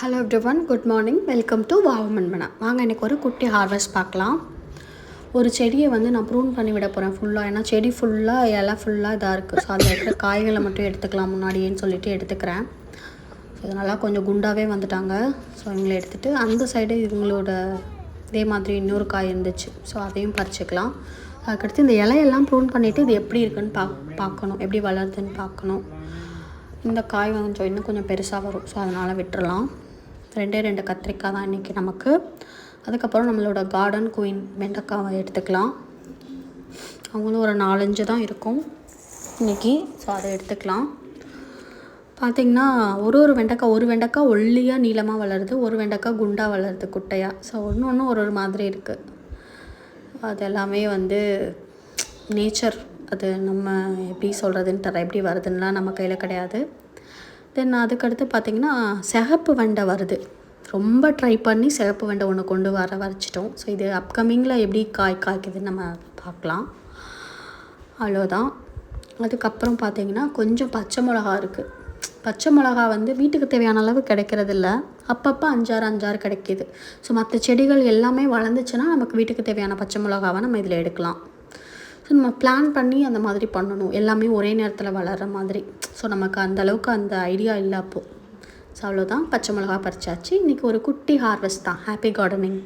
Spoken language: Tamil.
Hello every one good morning welcome to வாவமன்மனா வாங்க இன்றைக்கி ஒரு குட்டி ஹார்வெஸ்ட் பார்க்கலாம். ஒரு செடியை வந்து நான் ப்ரூன் பண்ணி விட போகிறேன் ஃபுல்லாக ஏன்னா செடி ஃபுல்லாக இலை ஃபுல்லாக இதாக இருக்குது ஸோ அதில் இருக்கிற காய்களை மட்டும் எடுத்துக்கலாம் முன்னாடியேன்னு சொல்லிட்டு எடுத்துக்கிறேன். ஸோ இதனால் கொஞ்சம் குண்டாகவே வந்துட்டாங்க. ஸோ இவங்களை எடுத்துகிட்டு அந்த சைடு இவங்களோட இதே மாதிரி இன்னொரு காய் இருந்துச்சு. ஸோ அதையும் பறிச்சுக்கலாம். அதுக்கடுத்து இந்த இலையெல்லாம் ப்ரூன் பண்ணிவிட்டு இது எப்படி இருக்குன்னு பா பார்க்கணும். எப்படி வளருதுன்னு பார்க்கணும். இந்த காய் கொஞ்சம் இன்னும் கொஞ்சம் பெருசாக வரும். ஸோ அதனால் விட்டுறலாம். ரெண்டே ரெண்டு கத்திரிக்காய் தான் இன்றைக்கி நமக்கு. அதுக்கப்புறம் நம்மளோட கார்டன் குயின் வெண்டைக்காவை எடுத்துக்கலாம். அவங்களும் ஒரு நாலஞ்சு தான் இருக்கும். இன்றைக்கி ஸோ அதை எடுத்துக்கலாம். பார்த்திங்கன்னா ஒரு ஒரு வெண்டைக்காய் ஒரு வெண்டைக்காய் ஒல்லியாக நீளமாக வளருது ஒரு வெண்டைக்காய் குண்டாக வளருது குட்டையாக ஸோ ஒன்று ஒன்று ஒரு ஒரு மாதிரி இருக்குது அது எல்லாமே வந்து நேச்சர் அது நம்ம எப்படி சொல்கிறதுன்னு தர எப்படி வருதுன்னா நம்ம கையில் கிடையாது. தென் அதுக்கடுத்து பார்த்திங்கன்னா சிகப்பு வெண்டை வருது. ரொம்ப ட்ரை பண்ணி சிகப்பு வெண்டை ஒன்று கொண்டு வர வரைச்சிட்டோம். ஸோ இது அப்கமிங்கில் எப்படி காய் காய்க்குதுன்னு நம்ம பார்க்கலாம். அவ்வளோதான் அதுக்கப்புறம் பார்த்திங்கன்னா கொஞ்சம் பச்சை மிளகா இருக்குது பச்சை மிளகா வந்து வீட்டுக்கு தேவையான அளவு கிடைக்கிறதில்ல. அப்பப்போ அஞ்சாறு அஞ்சாறு கிடைக்கிது. ஸோ மற்ற செடிகள் எல்லாமே வளர்ந்துச்சுன்னா நமக்கு வீட்டுக்கு தேவையான பச்சை மிளகாவை நம்ம இதில் எடுக்கலாம். ஸோ நம்ம பிளான் பண்ணி அந்த மாதிரி பண்ணணும். எல்லாமே ஒரே நேரத்தில் வளர்கிற மாதிரி. ஸோ நமக்கு அந்த அளவுக்கு அந்த ஐடியா இல்லை அப்போது ஸோ அவ்வளோதான் பச்சை மிளகா பறிச்சாச்சு. இன்றைக்கி ஒரு குட்டி ஹார்வெஸ்ட் தான். Happy gardening